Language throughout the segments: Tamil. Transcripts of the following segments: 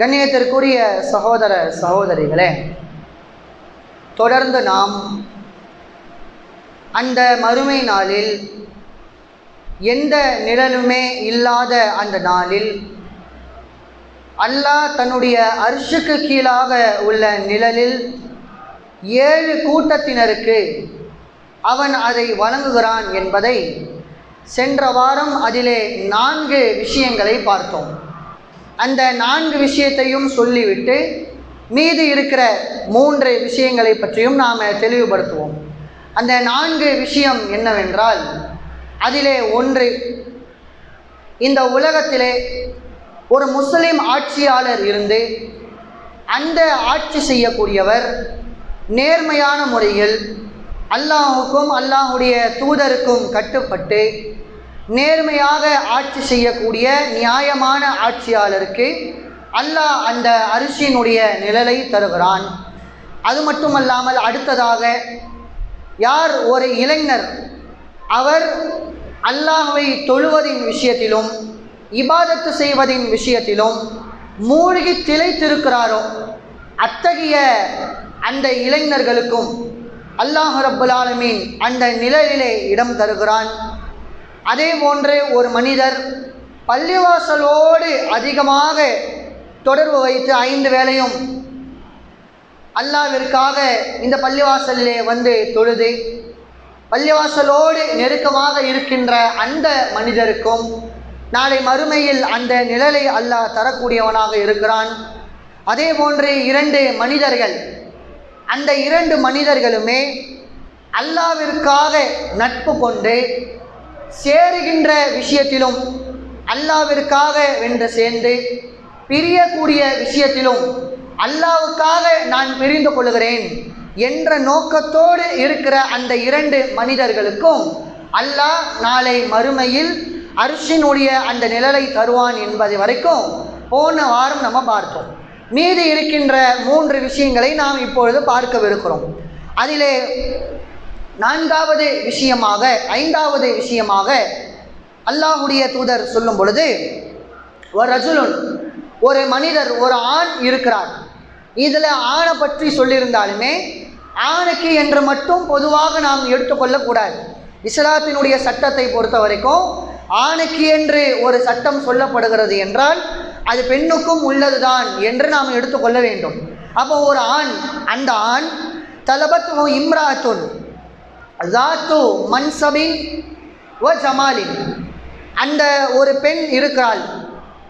கண்ணியத்திற்குரிய சகோதர சகோதரிகளே தொடர்ந்து நாம் அந்த மறுமை நாளில் எந்த நிழலுமே இல்லாத அந்த நாளில் அல்லாஹ் தன்னுடைய அரிசுக்கு கீழாக உள்ள நிழலில் ஏழு கூட்டத்தினருக்கு அவன் அதை வழங்குகிறான் என்பதை சென்ற வாரம் அதிலே நான்கு விஷயங்களை பார்த்தோம். அந்த நான்கு விஷயத்தையும் சொல்லிவிட்டு மீது இருக்கிற மூன்று விஷயங்களை பற்றியும் நாம் தெளிவுபடுத்துவோம். அந்த நான்கு விஷயம் என்னவென்றால் அதிலே ஒன்று இந்த உலகத்திலே ஒரு முஸ்லிம் ஆட்சியாளர் இருந்து அந்த ஆட்சி செய்யக்கூடியவர் நேர்மையான முறையில் அல்லாஹுக்கும் அல்லாஹுடைய தூதருக்கும் கட்டுப்பட்டு நேர்மையாக ஆட்சி செய்யக்கூடிய நியாயமான ஆட்சியாளருக்கு அல்லாஹ் அந்த அரிசியினுடைய நிழலை தருகிறான். அது மட்டுமல்லாமல் அடுத்ததாக யார் ஒரு இளைஞர் அவர் அல்லாஹுவை தொழுவதின் விஷயத்திலும் இபாதத்து செய்வதின் விஷயத்திலும் மூழ்கி திளைத்திருக்கிறாரோ அத்தகைய அந்த இளைஞர்களுக்கும் அல்லாஹ் ரப்புல் ஆலமீன் அந்த நிழலிலே இடம் தருகிறான். அதே போன்று ஒரு மனிதர் பள்ளிவாசலோடு அதிகமாக தொடர்பு வைத்து ஐந்து வேளையும் அல்லாவிற்காக இந்த பள்ளிவாசலிலே வந்து தொழுது பள்ளிவாசலோடு நெருக்கமாக இருக்கின்ற அந்த மனிதருக்கும் நாளை மறுமையில் அந்த நிழலை அல்லாஹ் தரக்கூடியவனாக இருக்கிறான். அதே போன்று இரண்டு மனிதர்கள் அந்த இரண்டு மனிதர்களுமே அல்லாவிற்காக நட்பு கொண்டு சேருகின்ற விஷயத்திலும் அல்லாவிற்காக வென்று சேர்ந்து பிரியக்கூடிய விஷயத்திலும் அல்லாவுக்காக நான் பிரிந்து கொள்கிறேன் என்ற நோக்கத்தோடு இருக்கிற அந்த இரண்டு மனிதர்களுக்கும் அல்லாஹ் நாளை மறுமையில் அரிசினுடைய அந்த நிழலை தருவான் என்பது வரைக்கும் போன வாரம் நம்ம பார்த்தோம். மீதி இருக்கின்ற மூன்று விஷயங்களை நாம் இப்பொழுது பார்க்கவிருக்கிறோம். அதிலே நான்காவது விஷயமாக ஐந்தாவது விஷயமாக அல்லாஹுடைய தூதர் சொல்லும் பொழுது ஒரு ரஜுலுன் ஒரு மனிதர் ஒரு ஆண் இருக்கிறார். இதில் ஆணை பற்றி சொல்லியிருந்தாலுமே ஆணுக்கு என்று மட்டும் பொதுவாக நாம் எடுத்துக்கொள்ளக்கூடாது. இஸ்லாத்தினுடைய சட்டத்தை பொறுத்த வரைக்கும் ஆணுக்கு என்று ஒரு சட்டம் சொல்லப்படுகிறது என்றால் அது பெண்ணுக்கும் உள்ளதுதான் என்று நாம் எடுத்துக்கொள்ள வேண்டும். அப்போ ஒரு ஆண் அந்த ஆண் தலபத் இம்ராத்துன் ஜாத்து மன்சபின் வ ஜமாலின் அந்த ஒரு பெண் இருக்கிறாள்.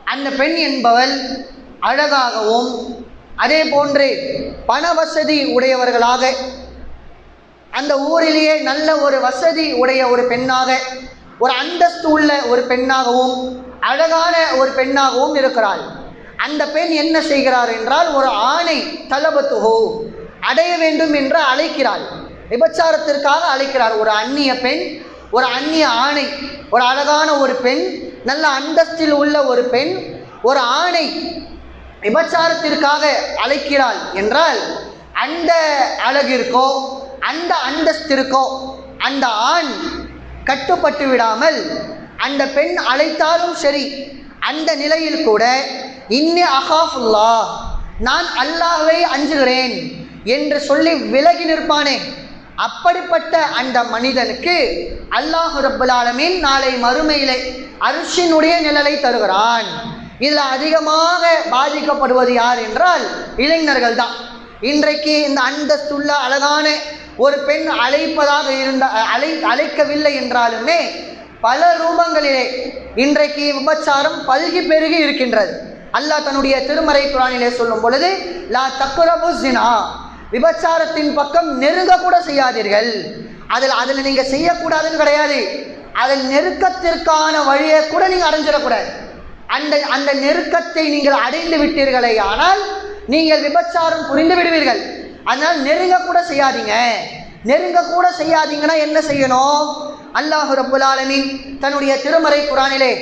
அந்த பெண் என்பவள் அழகாகவும் அதே போன்று பண வசதி உடையவர்களாக அந்த ஊரிலேயே நல்ல ஒரு வசதி உடைய ஒரு பெண்ணாக ஒரு அந்தஸ்து உள்ள ஒரு பெண்ணாகவும் அழகான ஒரு பெண்ணாகவும் இருக்கிறாள். அந்த பெண் என்ன செய்கிறார் என்றால் ஒரு ஆணை தலபத்துகோ அடைய வேண்டும் என்று அழைக்கிறாள். விபச்சாரத்திற்காக அழைக்கிறார். ஒரு அந்நிய பெண் ஒரு அந்நிய ஆணை ஒரு அழகான ஒரு பெண் நல்ல அந்தஸ்தில் உள்ள ஒரு பெண் ஒரு ஆணை விபச்சாரத்திற்காக அழைக்கிறாள் என்றால் அந்த அழகிற்கோ அந்த அந்தஸ்திற்கோ அந்த ஆண் கட்டுப்பட்டு விடாமல் அந்த பெண் அழைத்தாலும் சரி அந்த நிலையில் கூட இன்னி அஹாஃபுல்லா நான் அல்லாஹ்வை அஞ்சுகிறேன் என்று சொல்லி விலகி நிற்பானே. அப்படிப்பட்ட அந்த மனிதனுக்கு அல்லாஹு ரப்புல் நாளை மறுமையிலே அரிசினுடைய நிழலை தருகிறான். இதில் அதிகமாக பாதிக்கப்படுவது யார் என்றால் இளைஞர்கள் தான். இன்றைக்கு இந்த அந்தஸ்துள்ள அழகான ஒரு பெண் அழைப்பதாக இருந்த அழை அழைக்கவில்லை என்றாலுமே பல ரூபங்களிலே இன்றைக்கு விபச்சாரம் பல்கி பெருகி இருக்கின்றது. அல்லாஹ் தன்னுடைய திருமறை குரானிலே சொல்லும் பொழுது லா தக்குரபு ஜினா விபச்சாரத்தின் பக்கம் நெருங்க கூட செய்யாதீர்கள். அதில் அதில் நீங்கள் செய்யக்கூடாதுன்னு கிடையாது. அதில் நெருக்கத்திற்கான வழியை கூட நீங்கள் அடைஞ்சிடக்கூடாது. அந்த அந்த நெருக்கத்தை நீங்கள் அடைந்து விட்டீர்களே ஆனால் நீங்கள் விபச்சாரம் புரிந்து விடுவீர்கள். அதனால் நெருங்க கூட செய்யாதீங்க. நெருங்க கூட செய்யாதீங்கன்னா என்ன செய்யணும்? அல்லாஹு ரப்புல் தன்னுடைய திருமறை குரானிலே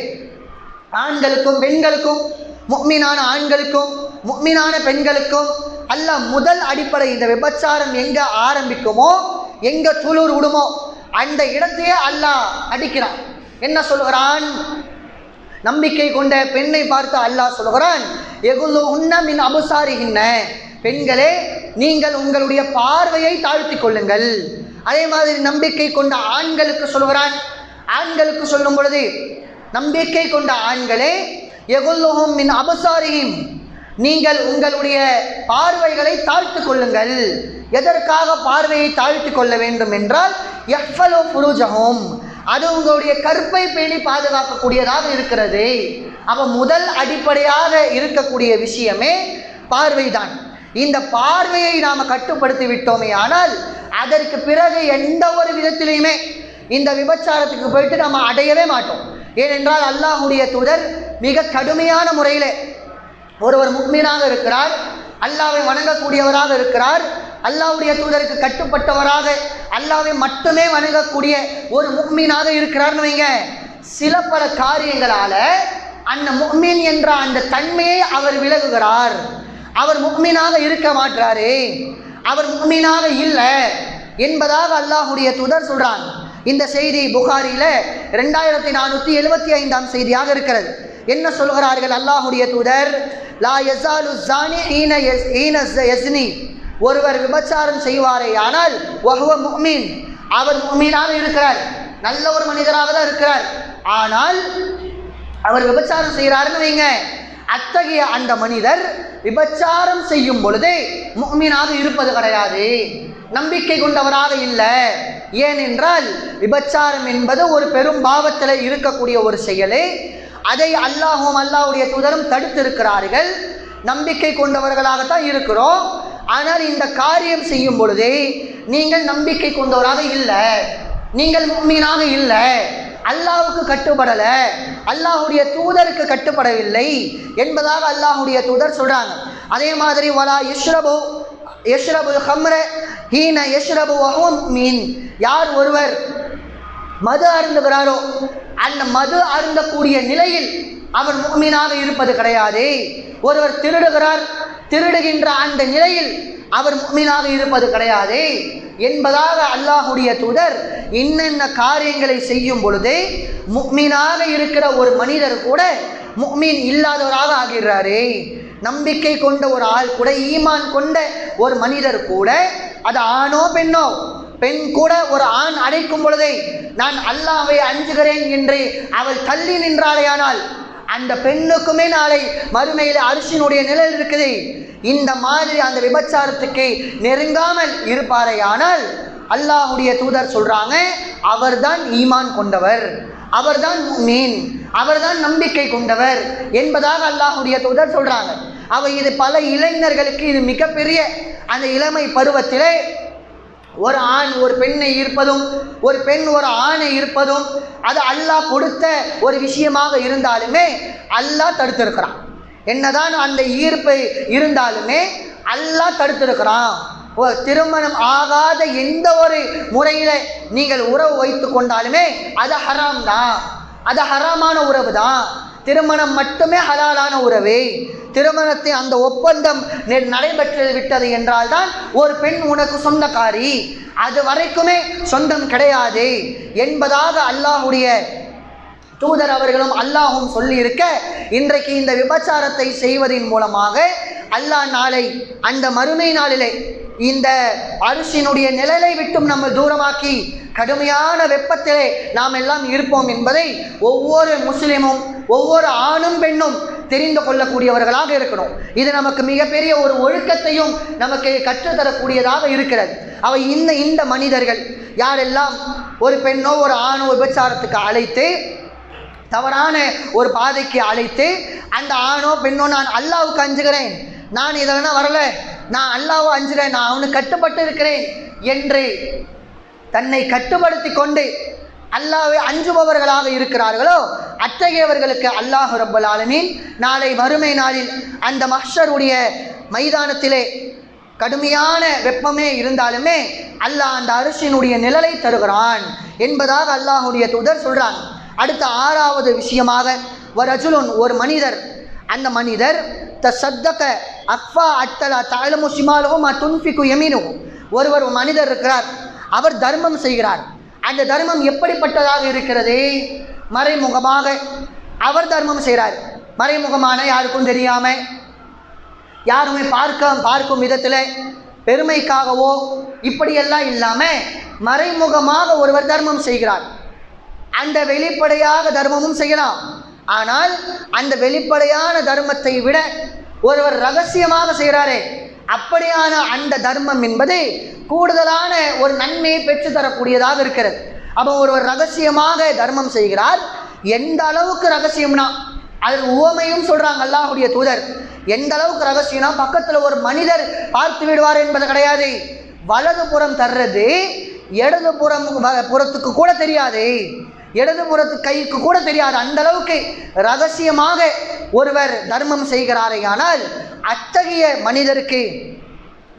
ஆண்களுக்கும் பெண்களுக்கும் முக்மீனான ஆண்களுக்கும் முக்மீனான பெண்களுக்கும் அல்லாஹ் முதல் அடிப்படை இந்த விபச்சாரம் எங்க ஆரம்பிக்குமோ எங்க துளூர் விடுமோ அந்த இடத்தையே அல்லாஹ் அடிக்கிறான். என்ன சொல்கிறான்? நம்பிக்கை கொண்ட பெண்ணை பார்த்து அல்லாஹ் சொல்கிறான் எகுல்லு உன்ன மின் அபுசாரிகின்ன. பெண்களே நீங்கள் உங்களுடைய பார்வையை தாழ்த்தி கொள்ளுங்கள். அதே மாதிரி நம்பிக்கை கொண்ட ஆண்களுக்கு சொல்கிறான். ஆண்களுக்கு சொல்லும் பொழுது நம்பிக்கை கொண்ட ஆண்களே எகுல்லுஹும் மின் அபசாரியும் நீங்கள் உங்களுடைய பார்வைகளை தாழ்த்து கொள்ளுங்கள். எதற்காக பார்வையை தாழ்த்தி கொள்ள வேண்டும் என்றால் எஃபலோ புருஜகம் அது உங்களுடைய கற்பை பேணி பாதுகாக்கக்கூடியதாக இருக்கிறது. அப்போ முதல் அடிப்படையாக இருக்கக்கூடிய விஷயமே பார்வைதான். இந்த பார்வையை நாம் கட்டுப்படுத்தி விட்டோமே ஆனால் அதற்கு பிறகு எந்த ஒரு விதத்திலையுமே இந்த விபச்சாரத்துக்கு போயிட்டு நம்ம அடையவே மாட்டோம். ஏனென்றால் அல்லாஹுடைய தூதர் மிக கடுமையான முறையில் ஒருவர் முக்மீனாக இருக்கிறார் அல்லாவை வணங்கக்கூடியவராக இருக்கிறார் அல்லாவுடைய தூதருக்கு கட்டுப்பட்டவராக அல்லாவை மட்டுமே வணங்கக்கூடிய ஒரு முக்மீனாக இருக்கிறார்னு வைங்க. சில பல காரியங்களால அந்த முக்மீன் என்ற அந்த தன்மையை அவர் விலகுகிறார். அவர் முக்மீனாக இருக்க மாட்டாரு அவர் முக்மீனாக இல்லை என்பதாக அல்லாஹுடைய தூதர் சொல்றான். இந்த செய்தி புகாரியில் ரெண்டாயிரத்தி நானூற்றி எழுபத்தி ஐந்தாம் செய்தியாக இருக்கிறது. என்ன சொல்கிறார்கள் அல்லாஹுடைய தூதர்? லா யஸாலு ஸானி ஹீன ஈன யஸ்னி. ஒருவர் விபச்சாரம் செய்வாரே ஆனால் வஹுவ அவர் முஃமினாக இருக்கிறார். நல்ல ஒரு மனிதராக தான் இருக்கிறார். ஆனால் அவர் விபச்சாரம் செய்கிறாருன்னு வைங்க. அத்தகைய அந்த மனிதர் விபச்சாரம் செய்யும் பொழுது முஃமினாக இருப்பது கிடையாது. நம்பிக்கை கொண்டவராக இல்லை. ஏனென்றால் விபச்சாரம் என்பது ஒரு பெரும் பாவத்தில் இருக்கக்கூடிய ஒரு செயலே. அதை அல்லாஹும் அல்லாஹ்வுடைய தூதரும் தடுத்திருக்கிறார்கள். நம்பிக்கை கொண்டவர்களாகத்தான் இருக்கிறோம். ஆனால் இந்த காரியம் செய்யும் பொழுது நீங்கள் நம்பிக்கை கொண்டவராக இல்லை. நீங்கள் முக்மீனாக இல்லை. அல்லாஹுக்கு கட்டுப்படலை. அல்லாஹ்வுடைய தூதருக்கு கட்டுப்படவில்லை என்பதாக அல்லாஹ்வுடைய தூதர் சொல்கிறாங்க அதே மாதிரி வலா யஷ்ரபு யஷ்ரபுல் ஹம்ர ஹீன யஷ்ரபு மீன். யார் ஒருவர் மது அருந்துகிறாரோ? அந்த மது அருந்தக்கூடிய நிலையில் அவர் முக்மீனாக இருப்பது கிடையாது. ஒருவர் திருடுகிறார் திருடுகின்ற அந்த நிலையில் அவர் முக்மீனாக இருப்பது கிடையாது. என்பதாக அல்லாஹுடைய தூதர் என்னென்ன காரியங்களை செய்யும் பொழுது முக்மீனாக இருக்கிற ஒரு மனிதர் கூட முக்மீன் இல்லாதவராக ஆகிறாரே நம்பிக்கை கொண்ட ஒரு ஆள் கூட ஈமான் கொண்ட ஒரு மனிதர் கூட அது ஆணோ பெண்ணோ பெண் கூட ஒரு ஆண் அடைக்கும் பொழுதே நான் அல்லாவை அஞ்சுகிறேன் என்று அவள் தள்ளி நின்றாளேயானால் அந்த பெண்ணுக்குமே நாளை மறுமையில் அரிசினுடைய நிழல் இருக்குது. இந்த மாதிரி அந்த விபச்சாரத்துக்கு நெருங்காமல் இருப்பாரையானால் அல்லாஹுடைய தூதர் சொல்றாங்க அவர்தான் ஈமான் கொண்டவர் அவர்தான் மீன் அவர்தான் நம்பிக்கை கொண்டவர் என்பதாக அல்லாஹுடைய தூதர் சொல்றாங்க. அவ இது பல இளைஞர்களுக்கு இது மிகப்பெரிய அந்த இளமை பருவத்திலே ஒரு ஆண் ஒரு பெண்ணை ஈர்ப்பதும் ஒரு பெண் ஒரு ஆணை இருப்பதும் அது அல்லாஹ் கொடுத்த ஒரு விஷயமாக இருந்தாலுமே அல்லாஹ் தடுத்திருக்கிறான். என்னதான் அந்த ஈர்ப்பு இருந்தாலுமே அல்லாஹ் தடுத்திருக்கிறான். திருமணம் ஆகாத எந்த ஒரு முறையில் நீங்கள் உறவு வைத்து கொண்டாலுமே அது ஹராம் தான். அது ஹராமான உறவு தான் திருமணம் மட்டுமே ஹலாலான உறவே. திருமணத்தை அந்த ஒப்பந்தம் நெ- நடைபெற்று விட்டது என்றால் தான் ஒரு பெண் உனக்கு சொந்தக்காரி. அது வரைக்குமே சொந்தம் கிடையாது. என்பதாக அல்லாஹுடைய தூதர் அவர்களும் அல்லாஹும் சொல்லியிருக்க இன்றைக்கு இந்த விபச்சாரத்தை செய்வதின் மூலமாக அல்லாஹ் நாளை அந்த மறுமை நாளிலே இந்த அரிசியினுடைய நிழலை விட்டும் நம்ம தூரமாக்கி கடுமையான வெப்பத்திலே நாம் எல்லாம் இருப்போம் என்பதை ஒவ்வொரு முஸ்லிமும் ஒவ்வொரு ஆணும் பெண்ணும் தெரிந்து கொள்ளக்கூடியவர்களாக இருக்கணும். இது நமக்கு மிகப்பெரிய ஒரு ஒழுக்கத்தையும் நமக்கு கற்றுத்தரக்கூடியதாக இருக்கிறது. அவை இந்த இந்த மனிதர்கள் யாரெல்லாம் ஒரு பெண்ணோ ஒரு ஆணோ விபச்சாரத்துக்கு அழைத்து தவறான ஒரு பாதைக்கு அழைத்து அந்த ஆணோ பெண்ணோ நான் அல்லாவுக்கு அஞ்சுகிறேன் நான் இதெல்லாம் வரல நான் அல்லாவை அஞ்சுகிறேன் நான் அவனுக்கு கட்டுப்பட்டு இருக்கிறேன் என்று தன்னை கட்டுப்படுத்தி கொண்டு அல்லாவை அஞ்சுபவர்களாக இருக்கிறார்களோ அத்தகையவர்களுக்கு அல்லாஹ் ரப்பல் ஆலமீன் நாளை வறுமை நாளில் அந்த மஹ்ஷருடைய மைதானத்திலே கடுமையான வெப்பமே இருந்தாலுமே அல்லாஹ் அந்த அரிசியினுடைய நிழலை தருகிறான் என்பதாக அல்லாஹுடைய தூதர் சொல்கிறான் அடுத்த ஆறாவது விஷயமாக ஒரு அஜுலுன் ஒரு மனிதர் அந்த மனிதர் த சத்தக அஃபா அத்தலா தாழமு சிமாலவும் துன்பிக்கு எமினும் ஒருவர் மனிதர் இருக்கிறார். அவர் தர்மம் செய்கிறார். அந்த தர்மம் எப்படிப்பட்டதாக இருக்கிறது? மறைமுகமாக அவர் தர்மம் செய்கிறார். மறைமுகமான யாருக்கும் தெரியாம யாருமே பார்க்க பார்க்கும் விதத்தில் பெருமைக்காகவோ இப்படியெல்லாம் இல்லாமல் மறைமுகமாக ஒருவர் தர்மம் செய்கிறார். அந்த வெளிப்படையாக தர்மமும் செய்யலாம். ஆனால் அந்த வெளிப்படையான தர்மத்தை விட ஒருவர் ரகசியமாக செய்கிறாரே. அப்படியான அந்த தர்மம் என்பது கூடுதலான ஒரு நன்மையை பெற்று தரக்கூடியதாக இருக்கிறது. அப்போ ஒருவர் ரகசியமாக தர்மம் செய்கிறார். எந்த அளவுக்கு ரகசியம்னா அதற்கு உவமையும் சொல்கிறாங்க அல்லாஹுடைய தூதர். எந்த அளவுக்கு ரகசியம்னா பக்கத்தில் ஒரு மனிதர் பார்த்து விடுவார் என்பது கிடையாது. வலது புறம் தர்றது இடது புறம் வ- புறத்துக்கு கூட தெரியாது. இடது புறத்து கைக்கு கூட தெரியாது. அந்த அளவுக்கு ரகசியமாக ஒருவர் தர்மம் செய்கிறாரே ஆனால் அத்தகைய மனிதருக்கு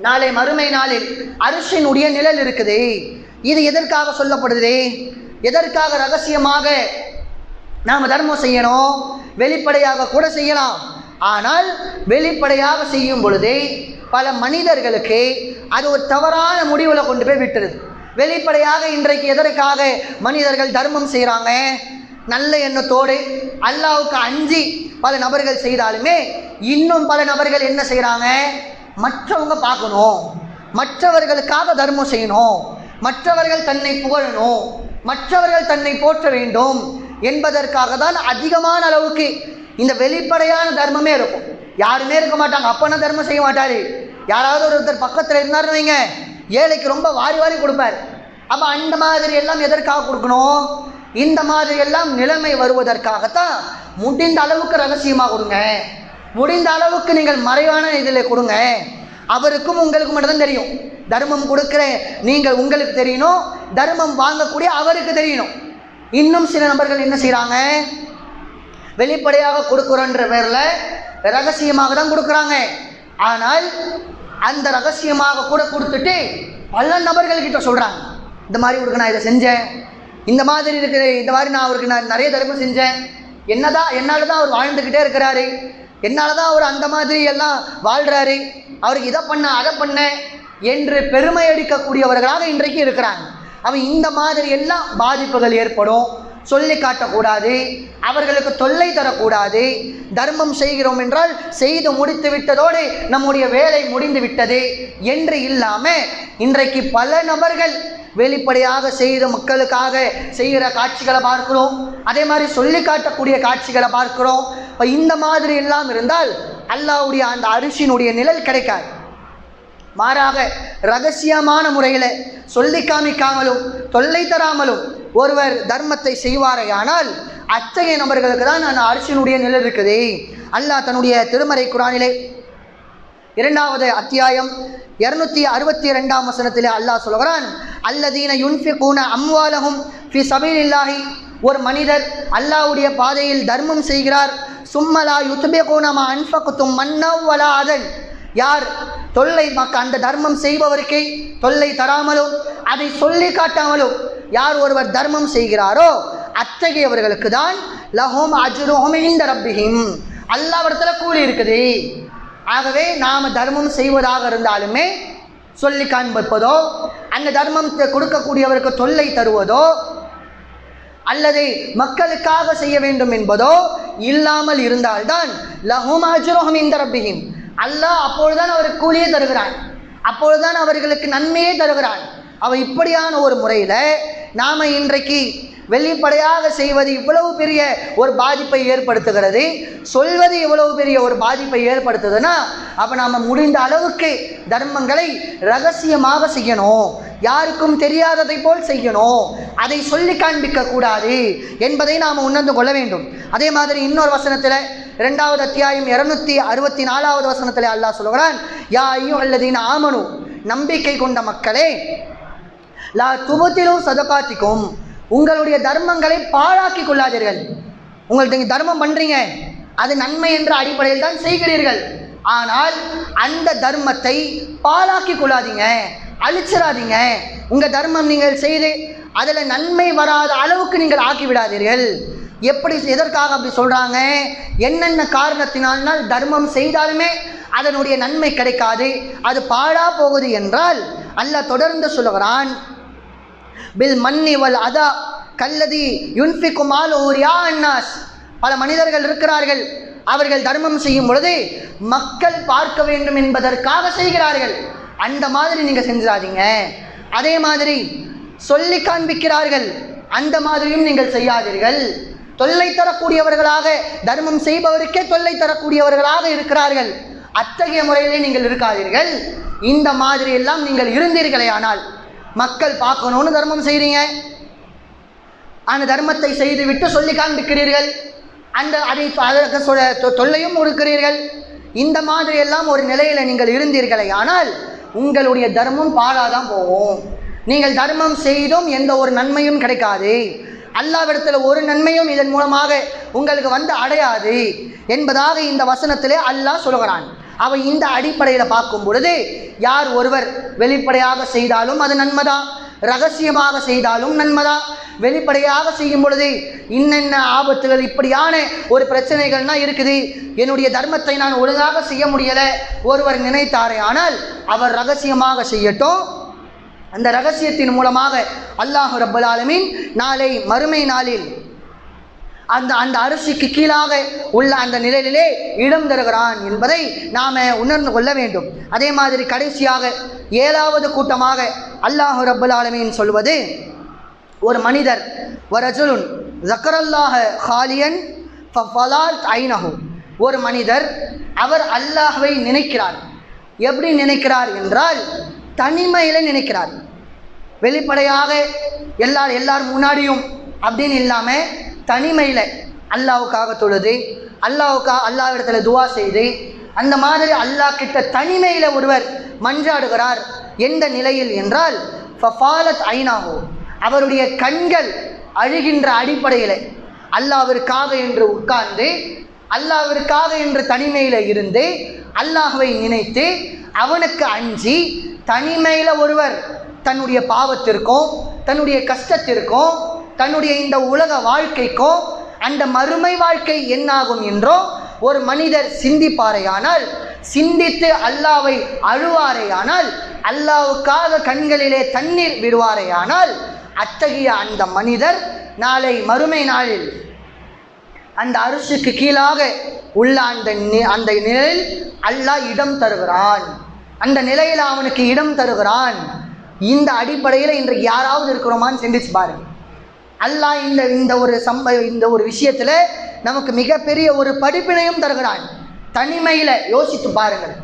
நாளை மறுமை நாளில் அரிசினுடைய நிழல் இருக்குது. இது எதற்காக சொல்லப்படுது? எதற்காக ரகசியமாக நாம் தர்மம் செய்யணும்? வெளிப்படையாக கூட செய்யலாம். ஆனால் வெளிப்படையாக செய்யும் பொழுது பல மனிதர்களுக்கு அது ஒரு தவறான முடிவில் கொண்டு போய் விட்டுருது. வெளிப்படையாக இன்றைக்கு எதற்காக மனிதர்கள் தர்மம் செய்கிறாங்க நல்ல எண்ணத்தோடு அல்லாவுக்கு அஞ்சி பல நபர்கள் செய்தாலுமே இன்னும் பல நபர்கள் என்ன செய்கிறாங்க மற்றவங்க பார்க்கணும். மற்றவர்களுக்காக தர்மம் செய்யணும். மற்றவர்கள் தன்னை புகழணும். மற்றவர்கள் தன்னை போற்ற வேண்டும் என்பதற்காக தான் அதிகமான அளவுக்கு இந்த வெளிப்படையான தர்மமே இருக்கும். யாருமே இருக்க மாட்டாங்க. அப்பனா தர்மம் செய்ய மாட்டாரு? யாராவது ஒருத்தர் பக்கத்தில் இருந்தாருன்னு வைங்க. ஏழைக்கு ரொம்ப வாரி வாரி கொடுப்பார். அப்போ அந்த மாதிரி எல்லாம் எதற்காக கொடுக்கணும்? இந்த மாதிரி எல்லாம் நிலைமை வருவதற்காகத்தான் முடிந்த அளவுக்கு ரகசியமாக கொடுங்க. முடிந்த அளவுக்கு நீங்கள் மறைவான இதில் கொடுங்க. அவருக்கும் உங்களுக்கு மட்டும்தான் தெரியும். தர்மம் கொடுக்குற நீங்கள் உங்களுக்கு தெரியணும். தர்மம் வாங்கக்கூடிய அவருக்கு தெரியணும். இன்னும் சில நபர்கள் என்ன செய்கிறாங்க வெளிப்படையாக கொடுக்குறோன்ற பேரில் ரகசியமாக தான் கொடுக்குறாங்க. ஆனால் அந்த ரகசியமாக கூட கொடுத்துட்டு பல நபர்கள்கிட்ட சொல்கிறாங்க இந்த மாதிரி இவருக்கு நான் இதை செஞ்சேன். இந்த மாதிரி இருக்கிற இந்த மாதிரி நான் அவருக்கு நான் நிறைய தர்மம் செஞ்சேன். என்னதான் என்னால் தான் அவர் வாழ்ந்துக்கிட்டே இருக்கிறாரு. என்னால் தான் அவர் அந்த மாதிரி எல்லாம் வாழ்கிறாரு அவருக்கு இதை பண்ண அதை பண்ண என்று பெருமை அடிக்கக்கூடியவர்களாக இன்றைக்கு இருக்கிறாங்க. அவன் இந்த மாதிரி எல்லாம் பாதிப்புகள் ஏற்படும். சொல்லி காட்டக்கூடாது அவர்களுக்கு தொல்லை தரக்கூடாது. தர்மம் செய்கிறோம் என்றால் செய்து முடித்து விட்டதோடு நம்முடைய வேலை முடிந்து விட்டது என்று இல்லாமல் இன்றைக்கு பல நபர்கள் வெளிப்படையாக செய்கிற மக்களுக்காக செய்கிற காட்சிகளை பார்க்கிறோம். அதே மாதிரி சொல்லி காட்டக்கூடிய காட்சிகளை பார்க்கிறோம். இப்போ இந்த மாதிரி எல்லாம் இருந்தால் அல்லாவுடைய அந்த அரிசியினுடைய நிழல் கிடைக்காது. மாறாக ரகசியமான முறையில் சொல்லி காமிக்காமலும் தொல்லை தராமலும் ஒருவர் தர்மத்தை செய்வாரேயானால் அத்தகைய நபர்களுக்கு தான் நான் அரசினுடைய நிழல் இருக்குது. அல்லாஹ் தன்னுடைய திருமறை குரானிலே இரண்டாவது அத்தியாயம் இருநூத்தி அறுபத்தி ரெண்டாம் வசனத்திலே அல்லாஹ் சொல்கிறான் அல்லதீன யுன்ஃபிகூன அம்வாலஹும் ஃபி சபீலில்லாஹி. ஒரு மனிதர் அல்லாஹ்வுடைய பாதையில் தர்மம் செய்கிறார் சும்மலா யுத்துபே மா அன்பகுத்தும் மன்னவ் வலா அதன். யார்? தொல்லை மக்க அந்த தர்மம் செய்பவருக்கு தொல்லை தராமலும் அதை சொல்லி காட்டாமலும் யார் ஒருவர் தர்மம் செய்கிறாரோ அத்தகையவர்களுக்கு தான் லஹோம் அஜ்ருஹும் இந்த ரப்பிஹிம். அல்லாவிடத்தில் கூலி இருக்குது ஆகவே நாம் தர்மம் செய்வதாக இருந்தாலுமே சொல்லி காண்பிப்பதோ அந்த தர்மம் கொடுக்கக்கூடியவருக்கு தொல்லை தருவதோ அல்லது மக்களுக்காக செய்ய வேண்டும் என்பதோ இல்லாமல் இருந்தால்தான் லஹும் அஜ்ருஹும் இந்த ரப்பிஹிம். அல்லாஹ் அப்பொழுதுதான் அவருக்கு கூலியே தருகிறான். அப்பொழுதுதான் அவர்களுக்கு நன்மையே தருகிறான். அவ இப்படியான ஒரு முறையில் நாம் இன்றைக்கு வெளிப்படையாக செய்வது இவ்வளவு பெரிய ஒரு பாதிப்பை ஏற்படுத்துகிறது? சொல்வது இவ்வளவு பெரிய ஒரு பாதிப்பை ஏற்படுத்துதுன்னா அப்போ நாம் முடிந்த அளவுக்கு தர்மங்களை ரகசியமாக செய்யணும். யாருக்கும் தெரியாததை போல் செய்யணும். அதை சொல்லி காண்பிக்க கூடாது என்பதை நாம் உணர்ந்து கொள்ள வேண்டும். அதே மாதிரி இன்னொரு வசனத்தில் இரண்டாவது அத்தியாயம் இருநூத்தி அறுபத்தி நாலாவது வசனத்தில் அல்லாஹ் சொல்கிறான் யா ஐயோ அல்லது ஆமனு. நம்பிக்கை கொண்ட மக்களே லா துபத்திலும் சதகாத்திக்கும் உங்களுடைய தர்மங்களை பாழாக்கி கொள்ளாதீர்கள். உங்களுக்கு நீங்கள் தர்மம் பண்றீங்க. அது நன்மை என்ற அடிப்படையில் தான் செய்கிறீர்கள். ஆனால் அந்த தர்மத்தை பாழாக்கி கொள்ளாதீங்க. அழிச்சிடாதீங்க. உங்கள் தர்மம் நீங்கள் செய்து அதில் நன்மை வராத அளவுக்கு நீங்கள் ஆக்கி விடாதீர்கள். எப்படி எதற்காக அப்படி சொல்கிறாங்க என்னென்ன காரணத்தினால்னால் தர்மம் செய்தாலுமே அதனுடைய நன்மை கிடைக்காது. அது பாழா போகுது என்றால் அல்ல தொடர்ந்து சொல்லுகிறான். பில் மன்னி வல் அதா கல்லதி யுன்ஃபிக்கு மாலூர் யா அண்ணாஸ் பல மனிதர்கள் இருக்கிறார்கள். அவர்கள் தர்மம் செய்யும் பொழுது மக்கள் பார்க்க வேண்டும் என்பதற்காக செய்கிறார்கள். அந்த மாதிரி நீங்கள் செஞ்சிடாதீங்க அதே மாதிரி சொல்லி காண்பிக்கிறார்கள். அந்த மாதிரியும் நீங்கள் செய்யாதீர்கள். தொல்லை தரக்கூடியவர்களாக தர்மம் செய்பவருக்கே தொல்லை தரக்கூடியவர்களாக இருக்கிறார்கள். அத்தகைய முறையிலே நீங்கள் இருக்காதீர்கள். இந்த மாதிரி எல்லாம் நீங்கள் இருந்தீர்களே ஆனால் மக்கள் பார்க்கணும்னு தர்மம் செய்கிறீங்க அந்த தர்மத்தை செய்துவிட்டு சொல்லி காண்பிக்கிறீர்கள். அந்த அதை அதற்கு சொ- தொ- தொல்லையும் கொடுக்கிறீர்கள். இந்த மாதிரி எல்லாம் ஒரு நிலையில் நீங்கள் இருந்தீர்களே ஆனால் உங்களுடைய தர்மம் பாழாதான் போகும். நீங்கள் தர்மம் செய்தும் எந்த ஒரு நன்மையும் கிடைக்காது. அல்லாவிடத்தில் ஒரு நன்மையும் இதன் மூலமாக உங்களுக்கு வந்து அடையாது என்பதாக இந்த வசனத்திலே அல்லாஹ் சொல்கிறான். அவை இந்த அடிப்படையில் பார்க்கும் பொழுது யார் ஒருவர் வெளிப்படையாக செய்தாலும் அது நன்மதா ரகசியமாக செய்தாலும் நன்மதா. வெளிப்படையாக செய்யும் பொழுது இன்னென்ன ஆபத்துகள் இப்படியான ஒரு பிரச்சனைகள்னா இருக்குது. என்னுடைய தர்மத்தை நான் ஒழுங்காக செய்ய முடியலை ஒருவர் நினைத்தாரே ஆனால் அவர் ரகசியமாக செய்யட்டும். அந்த ரகசியத்தின் மூலமாக அல்லாஹ் ரபுல் ஆலமீன் நாளை மறுமை நாளில் அந்த அந்த அரிசிக்கு கீழாக உள்ள அந்த நிலையிலே இடம் தருகிறான் என்பதை நாம் உணர்ந்து கொள்ள வேண்டும். அதே மாதிரி கடைசியாக ஏழாவது கூட்டமாக அல்லாஹ் ரபுல் ஆலமின் சொல்வது ஒரு மனிதர் வரஜுலுன் ஜக்கரல்லாஹ ஹாலியன் ஃபலால் ஐனஹு. ஒரு மனிதர் அவர் அல்லாஹுவை நினைக்கிறார். எப்படி நினைக்கிறார் என்றால் தனிமையில் நினைக்கிறார். வெளிப்படையாக எல்லார் எல்லார் முன்னாடியும் அப்படின்னு இல்லாமல் தனிமையில் அல்லாவுக்காக தொழுது அல்லாவுக்கா அல்லாவிடத்துல துவா செய்து அந்த மாதிரி அல்லாஹ் கிட்ட தனிமையில் ஒருவர் மன்றாடுகிறார் எந்த நிலையில் என்றால் ஃபஃபாலத் ஐனாஹோ அவருடைய கண்கள் அழுகின்ற அடிப்படையில் அல்லாவிற்காக என்று உட்கார்ந்து அல்லாவிற்காக என்று தனிமையில் இருந்து அல்லாஹுவை நினைத்து அவனுக்கு அஞ்சி தனிமையில் ஒருவர் தன்னுடைய பாவத்திற்கும் தன்னுடைய கஷ்டத்திற்கும் தன்னுடைய இந்த உலக வாழ்க்கைக்கோ அந்த மறுமை வாழ்க்கை என்னாகும் என்றோ ஒரு மனிதர் சிந்திப்பாரையானால் சிந்தித்து அல்லாவை அழுவாரேயானால் அல்லாவுக்காக கண்களிலே தண்ணீர் விடுவாரேயானால் அத்தகைய அந்த மனிதர் நாளை மறுமை நாளில் அந்த அரிசுக்கு கீழாக உள்ள அந்த நி- அந்த நிலையில் அல்லாஹ் இடம் தருகிறான். அந்த நிலையில் அவனுக்கு இடம் தருகிறான். இந்த அடிப்படையில் இன்றைக்கு யாராவது இருக்கிறோமான்னு சிந்திச்சு பாருங்கள் அல்லாஹ் இந்த இந்த ஒரு சம்ப இந்த ஒரு விஷயத்தில் நமக்கு மிகப்பெரிய ஒரு படிப்பினையும் தருகிறான். தனிமையில் யோசித்து பாருங்கள்.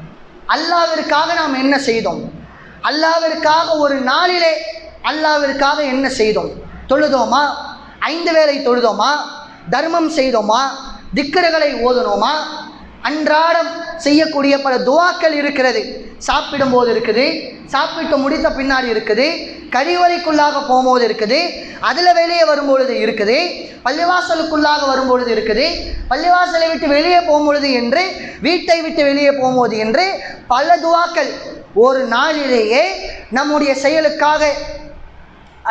அல்லாவிற்காக நாம் என்ன செய்தோம்? அல்லாவிற்காக ஒரு நாளிலே அல்லாவிற்காக என்ன செய்தோம்? தொழுதோமா? ஐந்து வேளை தொழுதோமா? தர்மம் செய்தோமா? திக்கர்களை ஓதுனோமா? அன்றாடம் செய்யக்கூடிய பல துவாக்கள் இருக்கிறது. சாப்பிடும்போது இருக்குது சாப்பிட்டு முடித்த பின்னாடி இருக்குது கழிவறைக்குள்ளாக போகும்போது இருக்குது அதில் வெளியே வரும்பொழுது இருக்குது. பள்ளிவாசலுக்குள்ளாக வரும்பொழுது இருக்குது. பள்ளிவாசலை விட்டு வெளியே போகும்பொழுது என்று வீட்டை விட்டு வெளியே போகும்போது என்று பல துவாக்கள் ஒரு நாளிலேயே நம்முடைய செயலுக்காக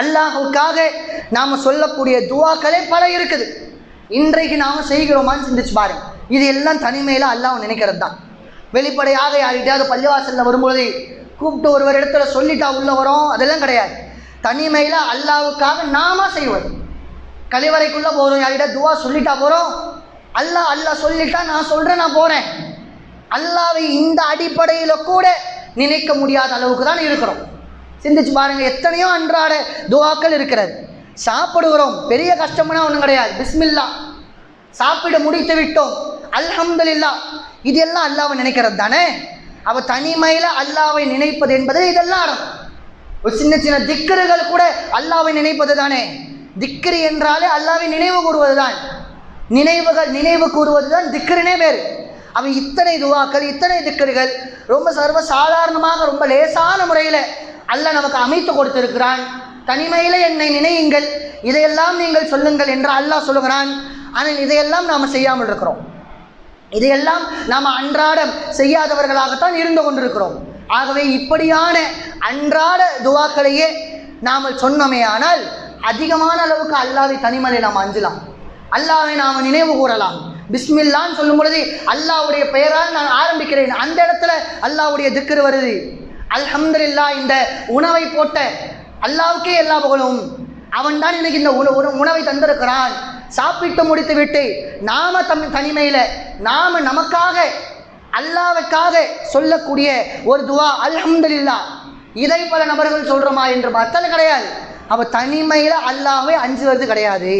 அல்லாஹுக்காக நாம் சொல்லக்கூடிய துவாக்களே பல இருக்குது. இன்றைக்கு நாம் செய்கிறோமான்னு சிந்திச்சு பாருங்க. இது எல்லாம் தனிமையில் அல்லாஹ் நினைக்கிறது தான் வெளிப்படையாக யார்கிட்டயாவது பள்ளிவாசலில் வரும்பொழுது கூப்பிட்டு ஒருவர் இடத்துல சொல்லிட்டா உள்ள வரோம் அதெல்லாம் கிடையாது. தனிமையில் அல்லாவுக்காக நாம செய்வது. கழிவறைக்குள்ளே போகிறோம் யார்கிட்ட துவா சொல்லிட்டா போகிறோம் அல்லாஹ் அல்லாஹ் சொல்லிட்டா நான் சொல்கிறேன் நான் போகிறேன் அல்லாவை இந்த அடிப்படையில் கூட நினைக்க முடியாத அளவுக்கு தான் இருக்கிறோம். சிந்திச்சு பாருங்கள் எத்தனையோ அன்றாட துவாக்கள் இருக்கிறது. சாப்பிடுகிறோம் பெரிய கஷ்டம்னா ஒன்றும் கிடையாது. பிஸ்மில்லா. சாப்பிட முடித்து விட்டோம். அல்ஹம்துலில்லா. இது எல்லாம் அல்லாவை நினைக்கிறது தானே? அவள் தனிமையில் அல்லாவை நினைப்பது என்பது இதெல்லாம் அடங்கும் ஒரு சின்ன சின்ன திக்கர்கள் கூட அல்லாவை நினைப்பது தானே? திக்கரி என்றாலே அல்லாவை நினைவு கூறுவது தான். நினைவுகள் நினைவு கூறுவது தான் திக்ருனே பேர் அவன் இத்தனை துவாக்கள் இத்தனை திக்கர்கள் ரொம்ப சர்வ சாதாரணமாக ரொம்ப லேசான முறையில் அல்லாஹ் நமக்கு அமைத்து கொடுத்திருக்கிறான். தனிமையில் என்னை நினையுங்கள். இதையெல்லாம் நீங்கள் சொல்லுங்கள் என்று அல்லாஹ் சொல்லுகிறான். ஆனால் இதையெல்லாம் நாம் செய்யாமல் இருக்கிறோம். இதையெல்லாம் நாம் அன்றாடம் செய்யாதவர்களாகத்தான் இருந்து கொண்டிருக்கிறோம். ஆகவே இப்படியான அன்றாட துவாக்களையே நாம் சொன்னோமே ஆனால் அதிகமான அளவுக்கு அல்லாவை தனிமலை நாம் அஞ்சலாம். அல்லாவை நாம் நினைவு கூறலாம். பிஸ்மில்லான்னு சொல்லும் பொழுது அல்லாவுடைய பெயரால் நான் ஆரம்பிக்கிறேன். அந்த இடத்துல அல்லாவுடைய திக்கர் வருது. அல்ஹம்துல்லா இந்த உணவை போட்ட அல்லாவுக்கே எல்லா புகழும். அவன் தான் எனக்கு இந்த உண- உணவை தந்திருக்கிறான். சாப்பிட்டு முடித்து விட்டு நாம தம் தனிமையில் நாம் நமக்காக அல்லாவுக்காக சொல்லக்கூடிய ஒரு துவா அல்ஹம்துல்லா இதை பல நபர்கள் சொல்கிறோமா என்று பார்த்தால் கிடையாது. அவள் தனிமையில் அல்லாவை அஞ்சுவது கிடையாது.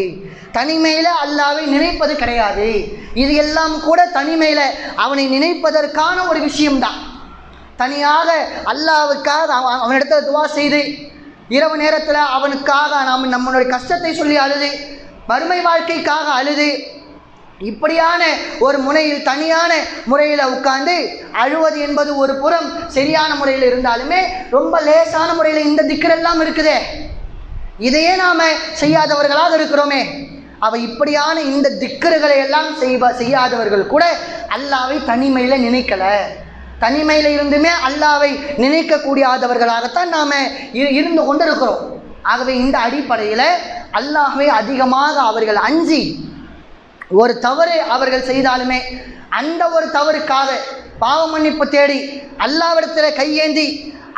தனிமையில் அல்லாவை நினைப்பது கிடையாது. இது எல்லாம் கூட தனிமையில் அவனை நினைப்பதற்கான ஒரு விஷயம்தான். தனியாக அல்லாவுக்காக அவன் அவனிடத்தில் துவா செய்து இரவு நேரத்தில் அவனுக்காக நாம் நம்மளுடைய கஷ்டத்தை சொல்லி அழுது வறுமை வாழ்க்கைக்காக அழுது இப்படியான ஒரு முனையில் தனியான முறையில் உட்கார்ந்து அழுவது என்பது ஒரு புறம் சரியான முறையில் இருந்தாலுமே ரொம்ப லேசான முறையில் இந்த திக்கரெல்லாம் இருக்குதே. இதையே நாம் செய்யாதவர்களாக இருக்கிறோமே. அவ இப்படியான இந்த திக்கர்களை எல்லாம் செய்வ செய்யாதவர்கள் கூட அல்லாவை தனிமையில் நினைக்கலை. தனிமையில் இருந்துமே அல்லாவை நினைக்கக்கூடியாதவர்களாகத்தான் நாம் இருந்து கொண்டு இருக்கிறோம் ஆகவே இந்த அடிப்படையில் அல்லாஹை அதிகமாக அவர்கள் அஞ்சி ஒரு தவறு அவர்கள் செய்தாலுமே அந்த ஒரு தவறுக்காக பாவ மன்னிப்பு தேடி அல்லாவிடத்தில் கையேந்தி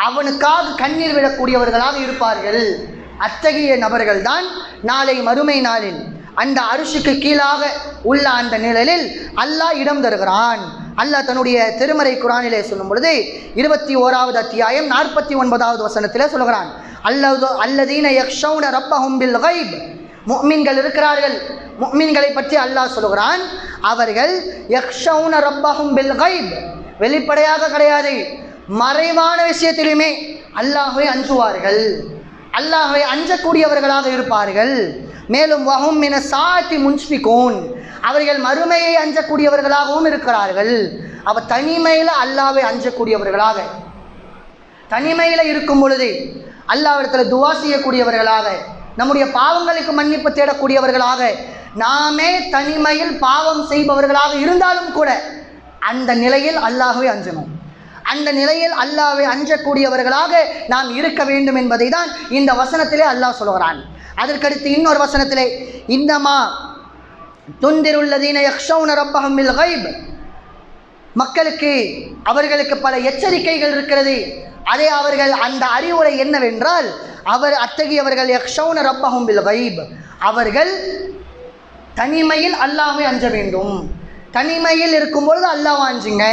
அவனுக்காக கண்ணீர் விடக்கூடியவர்களாக இருப்பார்கள். அத்தகைய நபர்கள் தான் நாளை மறுமை நாளில் அந்த அரிசிக்கு கீழாக உள்ள அந்த நிழலில் அல்லாஹ் இடம் தருகிறான். அல்லாஹ் தன்னுடைய திருமறை குரானிலே சொல்லும் பொழுது இருபத்தி ஓராவது அத்தியாயம் நாற்பத்தி ஒன்பதாவது வசனத்திலே சொல்கிறான் அல்லது அல்லதீன யக்ஷௌன ரப்பஹும் பில் கைப் முக்மீன்கள் இருக்கிறார்கள். முக்மீன்களை பற்றி அல்லாஹ் சொல்கிறான் அவர்கள் யக்ஷௌன ரப்பஹும் பில் கைப் வெளிப்படையாக கிடையாது. மறைவான விஷயத்திலுமே அல்லாஹை அஞ்சுவார்கள். அல்லாஹை அஞ்சக்கூடியவர்களாக இருப்பார்கள். மேலும் வகும் என சாத்தி முன்ஸ்பிகோன் அவர்கள் மறுமையை அஞ்சக்கூடியவர்களாகவும் இருக்கிறார்கள். அவ தனிமையில் அல்லாவை அஞ்சக்கூடியவர்களாக. தனிமையில் இருக்கும் பொழுது அல்லாவிடத்தில் துவா செய்யக்கூடியவர்களாக. நம்முடைய பாவங்களுக்கு மன்னிப்பு தேடக்கூடியவர்களாக நாமே தனிமையில் பாவம் செய்பவர்களாக இருந்தாலும் கூட அந்த நிலையில் அல்லாகவே அஞ்சணும். அந்த நிலையில் அல்லாவை அஞ்சக்கூடியவர்களாக நாம் இருக்க வேண்டும் என்பதை தான் இந்த வசனத்திலே அல்லாஹ் சொல்கிறான். அதற்கடுத்து இன்னொரு வசனத்திலே இந்தமா துந்திருள்ளதீன யக்ஷௌன ரப்பஹம் பில் கைப் மக்களுக்கு அவர்களுக்கு பல எச்சரிக்கைகள் இருக்கிறது. அதே அவர்கள் அந்த அறிவுரை என்னவென்றால் அவர் அத்தகையவர்கள் யக்ஷவுன ரப்பஹும் பில் வைப் அவர்கள் தனிமையில் அல்லாமே அஞ்ச வேண்டும். தனிமையில் இருக்கும் பொழுது அல்லாஹ் அஞ்சுங்க.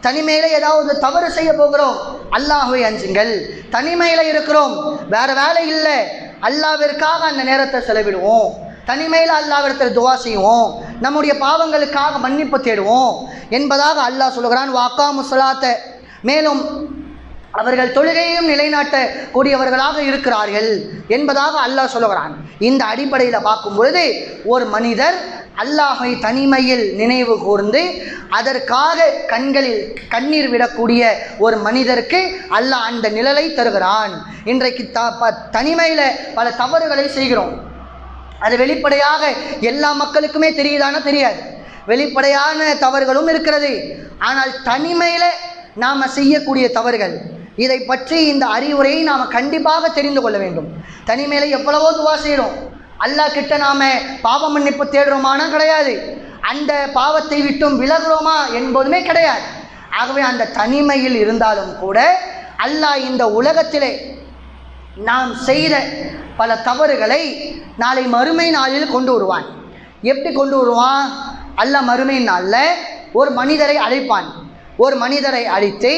தனிமையில் ஏதாவது தவறு செய்ய போகிறோம் அல்லாஹுவை அஞ்சுங்கள். தனிமையில் இருக்கிறோம் வேறு வேலை இல்லை அல்லாவிற்காக அந்த நேரத்தை செலவிடுவோம். தனிமையில் அல்லாவிடத்தில் துவா செய்வோம். நம்முடைய பாவங்களுக்காக மன்னிப்பு தேடுவோம். என்பதாக அல்லாஹ் சொல்கிறான் வாக்கா முசலாத்த மேலும் அவர்கள் தொழுகையும் நிலைநாட்ட கூடியவர்களாக இருக்கிறார்கள் என்பதாக அல்லாஹ் சொல்லுகிறான். இந்த அடிப்படையில் பார்க்கும் பொழுது ஒரு மனிதர் அல்லாஹை தனிமையில் நினைவு கூர்ந்து அதற்காக கண்களில் கண்ணீர் விடக்கூடிய ஒரு மனிதருக்கு அல்லாஹ் அந்த நிழலை தருகிறான். இன்றைக்கு த ப தனிமையில் பல தவறுகளை செய்கிறோம். அது வெளிப்படையாக எல்லா மக்களுக்குமே தெரியுதானா தெரியாது. வெளிப்படையான தவறுகளும் இருக்கிறது. ஆனால் தனிமையில் நாம் செய்யக்கூடிய தவறுகள். இதை பற்றி இந்த அறிவுரையை நாம் கண்டிப்பாக தெரிந்து கொள்ள வேண்டும். தனிமையில் எவ்வளவோ துவா செய்கிறோம் அல்லாஹ் கிட்ட நாம் பாவ மன்னிப்பு தேடுறோமானா கிடையாது. அந்த பாவத்தை விட்டும் விலகுறோமா என்பதுமே கிடையாது. ஆகவே அந்த தனிமையில் இருந்தாலும் கூட அல்லாஹ் இந்த உலகத்திலே நாம் செய்த பல தவறுகளை நாளை மறுமை நாளில் கொண்டு வருவான். எப்படி கொண்டு வருவான்? அல்ல மறுமை நாளில் ஒரு மனிதரை அழைப்பான். ஒரு மனிதரை அழைத்து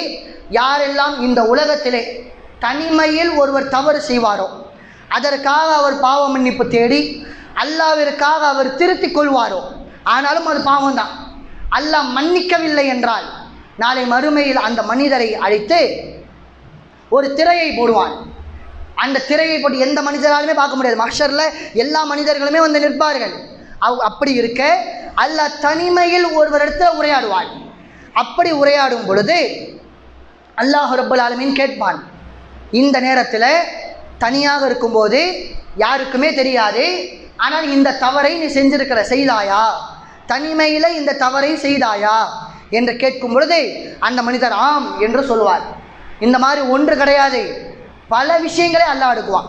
யாரெல்லாம் இந்த உலகத்திலே தனிமையில் ஒருவர் தவறு செய்வாரோ அதற்காக அவர் பாவ மன்னிப்பு தேடி அல்லாவிற்காக அவர் திருத்தி கொள்வாரோ ஆனாலும் அது பாவம்தான். அல்லாஹ் மன்னிக்கவில்லை என்றால் நாளை மறுமையில் அந்த மனிதரை அழைத்து ஒரு திரையை போடுவான். அந்த திரையை போட்டு எந்த மனிதராலுமே பார்க்க முடியாது. மக்ஷரில் எல்லா மனிதர்களுமே வந்து நிற்பார்கள். அவ் அப்படி இருக்க அல்லாஹ் தனிமையில் ஒருவர் இடத்துல உரையாடுவாள் அப்படி உரையாடும் பொழுது அல்லாஹ் ரபுல் ஆலமீன் கேட்பான். இந்த நேரத்தில் தனியாக இருக்கும்போது யாருக்குமே தெரியாது. ஆனால் இந்த தவறை நீ செஞ்சிருக்கிற செய்தாயா? தனிமையில் இந்த தவறை செய்தாயா? என்று கேட்கும் பொழுது அந்த மனிதர் ஆம் என்று சொல்வார். இந்த மாதிரி ஒன்று கிடையாது. பல விஷயங்களை அல்லாஹ் அடுக்குவான்.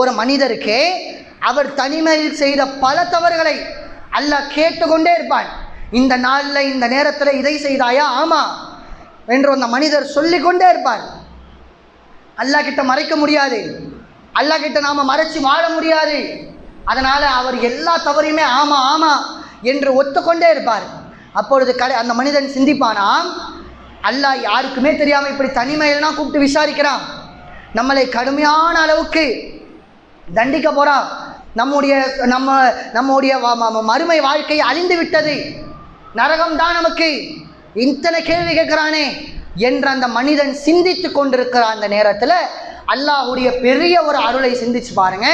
ஒரு மனிதருக்கு அவர் தனிமையில் செய்த பல தவறுகளை அல்லாஹ் கேட்டுக்கொண்டே இருப்பான். இந்த நாளில் இந்த நேரத்தில் இதை செய்தாயா? ஆமாம் என்று அந்த மனிதர் சொல்லிக்கொண்டே இருப்பார். அல்லாஹ் கிட்ட மறைக்க முடியாது. அல்லாஹ் கிட்ட நாம மறைச்சு வாழ முடியாது. அதனால் அவர் எல்லா தவறையுமே ஆமாம் ஆமாம் என்று ஒத்துக்கொண்டே இருப்பார். அப்பொழுது கடை அந்த மனிதன் சிந்திப்பானாம் அல்லாஹ் யாருக்குமே தெரியாமல் இப்படி தனிமையில்னா கூப்பிட்டு விசாரிக்கிறான். நம்மளை கடுமையான அளவுக்கு தண்டிக்க போகிறான் நம்முடைய நம்ம நம்முடைய மறுமை வாழ்க்கை அழிந்து விட்டது. நரகம் தான் நமக்கு. இத்தனை கேள்வி கேட்குறானே என்று அந்த மனிதன் சிந்தித்து கொண்டிருக்கிற அந்த நேரத்தில். அல்லாஹ்வுடைய பெரிய ஒரு அருளை சிந்திச்சு பாருங்க.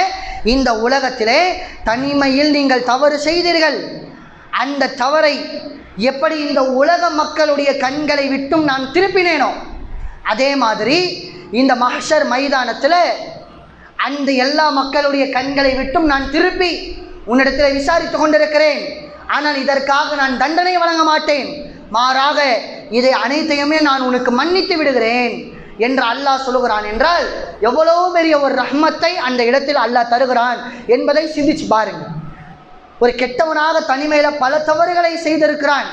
இந்த உலகத்திலே தனிமையில் நீங்கள் தவறு செய்தீர்கள். அந்த தவறை எப்படி இந்த உலக மக்களுடைய கண்களை விட்டும் நான் திருப்பினேனோ? அதே மாதிரி இந்த மஹஷர் மைதானத்தில் அந்த எல்லா மக்களுடைய கண்களை விட்டும் நான் திருப்பி உன்னிடத்தில் விசாரித்து கொண்டிருக்கிறேன். ஆனால் இதற்காக நான் தண்டனை வழங்க மாட்டேன். மாறாக இதை அனைத்தையுமே நான் உனக்கு மன்னித்து விடுகிறேன் என்று அல்லாஹ் சொல்லுகிறான் என்றால் எவ்வளோ பெரிய ஒரு ரஹ்மத்தை அந்த இடத்தில் அல்லாஹ் தருகிறான் என்பதை சிந்திச்சு பாருங்கள் ஒரு கெட்டவனாக தனிமையில் பல தவறுகளை செய்திருக்கிறான்.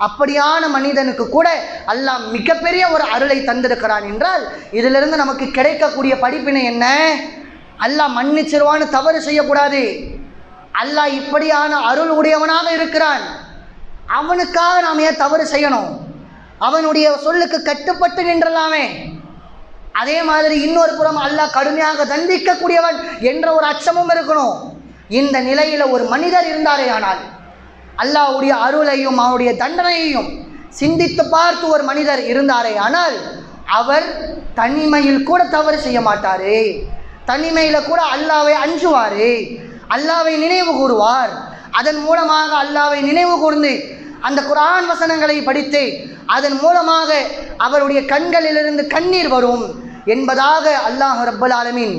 அப்படியான மனிதனுக்கு கூட அல்லாஹ் மிகப்பெரிய ஒரு அருளை தந்திருக்கிறான் என்றால் இதிலிருந்து நமக்கு கிடைக்கக்கூடிய படிப்பினை என்ன? அல்லாஹ் மன்னிச்சிருவான்னு தவறு செய்யக்கூடாது. அல்லாஹ் இப்படியான அருள் உடையவனாக இருக்கிறான். அவனுக்காக நாம் ஏன் தவறு செய்யணும்? அவனுடைய சொல்லுக்கு கட்டுப்பட்டு நின்றலாமே. அதே மாதிரி இன்னொரு புறம் அல்லாஹ் கடுமையாக தண்டிக்கக்கூடியவன் என்ற ஒரு அச்சமும் இருக்கணும். இந்த நிலையில் ஒரு மனிதர் இருந்தாரே ஆனால் அல்லாவுடைய அருளையும் அவருடைய தண்டனையையும் சிந்தித்து பார்த்து ஒரு மனிதர் இருந்தாரே ஆனால் அவர் தனிமையில் கூட தவறு செய்ய மாட்டாரே. தனிமையில் கூட அல்லாவை அஞ்சுவார். அல்லாவை நினைவு கூறுவார். அதன் மூலமாக அல்லாவை நினைவு கூர்ந்து அந்த குரான் வசனங்களை படித்து அதன் மூலமாக அவருடைய கண்களிலிருந்து கண்ணீர் வரும் என்பதாக அல்லாஹ் ரப்பல் ஆலமின்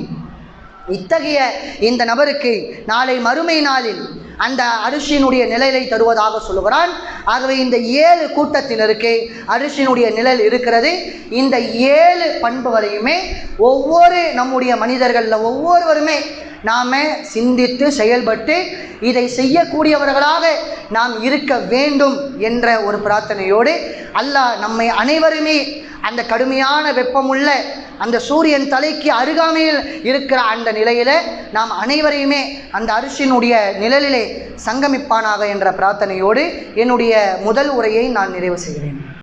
இத்தகைய இந்த நபருக்கு நாளை மறுமை நாளில் அந்த அரிசியினுடைய நிழலை தருவதாக சொல்லுகிறான். ஆகவே இந்த ஏழு கூட்டத்தினருக்கு அரிசியினுடைய நிழல் இருக்கிறது. இந்த ஏழு பண்புகளையுமே ஒவ்வொரு நம்முடைய மனிதர்களில் ஒவ்வொருவருமே நாம் சிந்தித்து செயல்பட்டு இதை செய்யக்கூடியவர்களாக நாம் இருக்க வேண்டும் என்ற ஒரு பிரார்த்தனையோடு அல்லாஹ் நம்மை அனைவருமே அந்த கடுமையான வெப்பமுள்ள அந்த சூரியன் தலைக்கு அருகாமையில் இருக்கிற அந்த நிலையில நாம் அனைவரையுமே அந்த அரிசியினுடைய நிழலிலே சங்கமிப்பானாக என்ற பிரார்த்தனையோடு என்னுடைய முதல் உரையை நான் நிறைவு செய்கிறேன்.